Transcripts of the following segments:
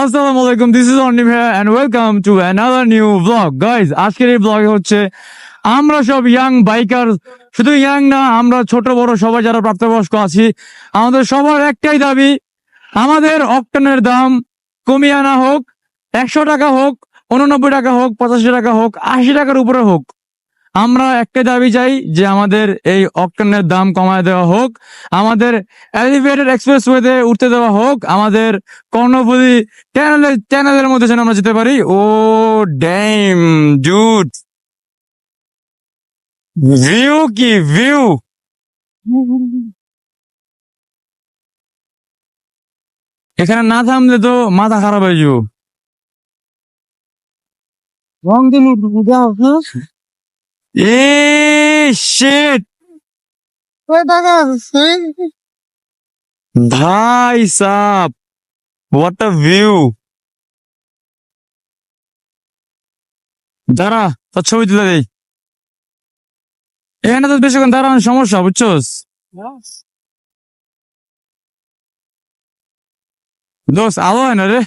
আসসালামু আলাইকুম this is Anim here and welcome to another new vlog guys আজকের এই ব্লগে হচ্ছে, আমরা সব ইয়াং বাইকার শুধু ইয়াং না, আমরা ছোট, বড়, সবাই যারা প্রাপ্তবয়স্ক আছি, আমাদের সবার একটাই দাবি, আমাদের অক্টানের দাম কমিয়ে আনা হোক, একশো টাকা হোক, উননব্বই টাকা হোক, পঁচাশি টাকা হোক, আশি টাকার উপরে হোক। আমরা একটাই দাবি চাই যে আমাদের এই অক্টানের দাম কমায় দেওয়া হোক, আমাদের এলিভেটেড এক্সপ্রেস ওয়েতে উঠতে দেওয়া হোক, আমাদের কর্ণফুলি চ্যানেলের চ্যানেলের মধ্যে যেন আমরা যেতে পারি। ও ড্যাম, জুট। ভিউ কি, ভিউ? এখানে না থামলে তো মাথা খারাপ হয়ে যাব। এ শেট ভাই সাপ হোয়াট আ ভিউ দাঁড়া তোর ছবি তুলে দেই। এখানে তো বেশিক্ষণ দাঁড়ানোর সমস্যা বুঝছোস? দোষ আলো হয় না রে?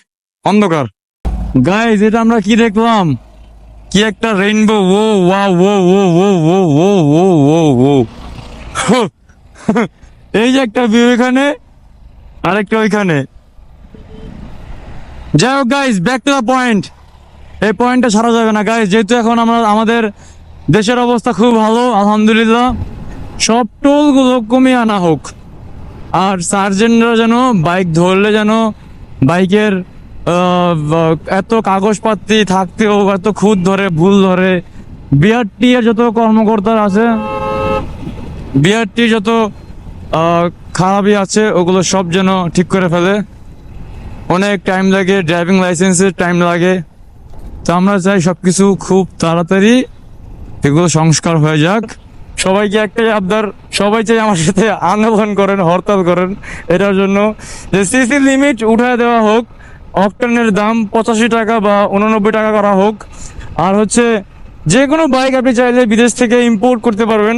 অন্ধকার। গাইজ এটা আমরা কি দেখলাম? কি একটা রেইনবো ও ওয়া ও ও ও ও ও ও ও ও এই যে একটা ভিউ এখানে, আরেকটা ওইখানে। যাই হোক guys back to the point এই পয়েন্টটা ছাড়া যাবে না গাইজ যেহেতু এখন আমরা, আমাদের দেশের অবস্থা খুব ভালো, আলহামদুলিল্লাহ। সব টোলগুলো কমিয়ে আনা হোক। আর সার্জেন্টরা যেন বাইক ধরলে যেন বাইকের এত কাগজপাতি থাকতেও, এত খুদ ধরে, ভুল ধরে। বিআরটি এর যত কর্মকর্তা আছে, বিআরটি যত খারাপই আছে, ওগুলো সব যেন ঠিক করে ফেলে। অনেক টাইম লাগে ড্রাইভিং লাইসেন্সের টাইম লাগে। তো আমরা চাই সবকিছু খুব তাড়াতাড়ি এগুলো সংস্কার হয়ে যাক। সবাইকে একটাই আবদার, সবাই চাই আমার সাথে আন্দোলন করেন, হরতাল করেন। এটার জন্য যে সিসি লিমিট উঠায় দেওয়া হোক অক্টানের দাম পঁচাশি টাকা বা উননব্বই টাকা করা হোক। আর হচ্ছে যে কোনো বাইক আপনি চাইলে বিদেশ থেকে ইম্পোর্ট করতে পারবেন।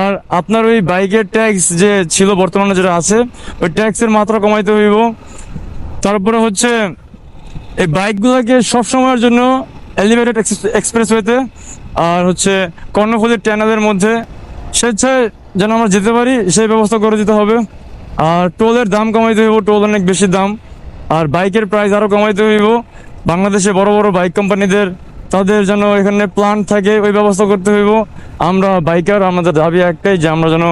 আর আপনার ওই বাইকের ট্যাক্স যে ছিল বর্তমানে যেটা আছে, ওই ট্যাক্সের মাত্রা কমাইতে হইব। তারপরে হচ্ছে এই বাইকগুলোকে সব সময়ের জন্য এলিভেটেড এক্সপ্রেসওয়েতে আর হচ্ছে কর্ণফুলির ট্যানেলের মধ্যে স্বেচ্ছায় যেন আমরা যেতে পারি, সেই ব্যবস্থা করে দিতে হবে। আর টোলের দাম কমাইতে হইব টোল অনেক বেশি দাম। আর বাইকের প্রাইস আরও কমাইতে হইব। বাংলাদেশে বড় বড় বাইক কোম্পানিদের তাদের যেন এখানে প্ল্যান্ট থাকে, ওই ব্যবস্থা করতে হইব। আমরা বাইকার আমাদের দাবি একটাই যে আমরা যেন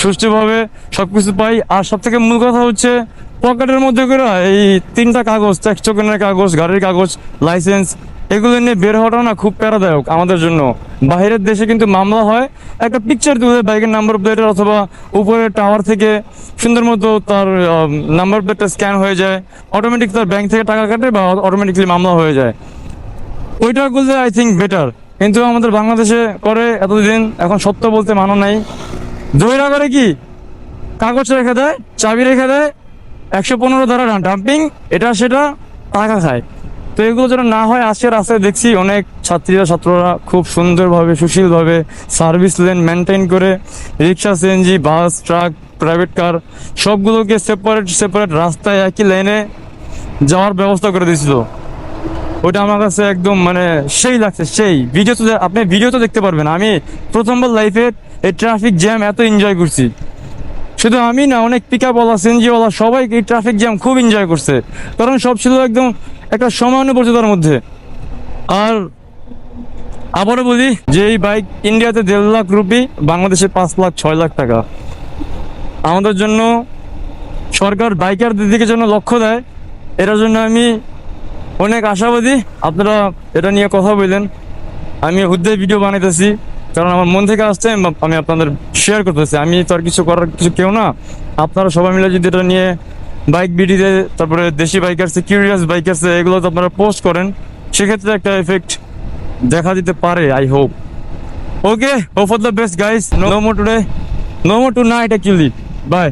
সুষ্ঠুভাবে সব কিছু পাই। আর সব থেকে মূল কথা হচ্ছে, পকেটের মধ্যে করে এই তিনটা কাগজ ট্যাক্স টোকেনের কাগজ, গাড়ির কাগজ লাইসেন্স এগুলো নিয়ে বের হওয়াটা না খুব প্যারাদায়ক আমাদের জন্য। বাইরের দেশে কিন্তু মামলা হয়, একটা পিকচার তুলে বাইকের নাম্বার প্লেটের অথবা উপরে টাওয়ার থেকে সুন্দর মতো তার নাম্বার প্লেটটা স্ক্যান হয়ে যায় অটোমেটিক তার ব্যাংক থেকে টাকা কাটে বা অটোমেটিকলি মামলা হয়ে যায়। ওইটা করলে আই থিঙ্ক বেটার কিন্তু আমাদের বাংলাদেশে করে এতদিন, এখন সত্য বলতে মানো নাই। দইরা করে কি? কাগজ রেখে দেয়, চাবি রেখে দেয়, একশো পনেরো দ্বারা ডাম্পিং এটা সেটা, টাকা খায়। তো এগুলো যেন না হয়, আজকে রাস্তায় দেখছি অনেক ছাত্রীরা, ছাত্ররা খুব সুন্দরভাবে, সুশীলভাবে সার্ভিস লেন মেনটেন করে, রিক্সা CNG bus truck private car সবগুলোকে সেপারেট সেপারেট রাস্তায় একই লাইনে যাওয়ার ব্যবস্থা করে দিয়েছিল। ওটা আমার কাছে একদম মানে সেই লাগছে, সেই ভিডিও তো, আপনি ভিডিও তো দেখতে পারবেন। আমি প্রথমবার লাইফে এই ট্রাফিক জ্যাম এত এনজয় করছি। শুধু আমি না, অনেক পিক আপওয়ালা সিএনজিওয়ালা সবাই এই ট্রাফিক জ্যাম খুব এনজয় করছে। কারণ সব ছিল একদম একটা সময়ানুবর্তিতার মধ্যে। আর আবারও বলি যে এই বাইক ইন্ডিয়াতে দেড় লাখ রুপি বাংলাদেশে পাঁচ লাখ, ছয় লাখ টাকা। আমাদের জন্য সরকার বাইকারদের দিকে যেন লক্ষ্য দেয়, এটার জন্য আমি অনেক আশাবাদী। আপনারা এটা নিয়ে কথা বললেন। আমি হুদ্দে ভিডিও বানাইতেছি। কারণ আমার মন থেকে আসছে আমি- আপনাদের শেয়ার করতেছি। আমি তো আর কিছু করার কিছু কেউ না। আপনারা সবাই মিলে যদি এটা নিয়ে বাইক বিডিতে তারপরে দেশি বাইক আছে কিউরিয়াস বাইক আছে এগুলো তো আপনারা পোস্ট করেন, সেক্ষেত্রে একটা এফেক্ট দেখা দিতে পারে I hope okay oh for the best guys no more today no more tonight actually bye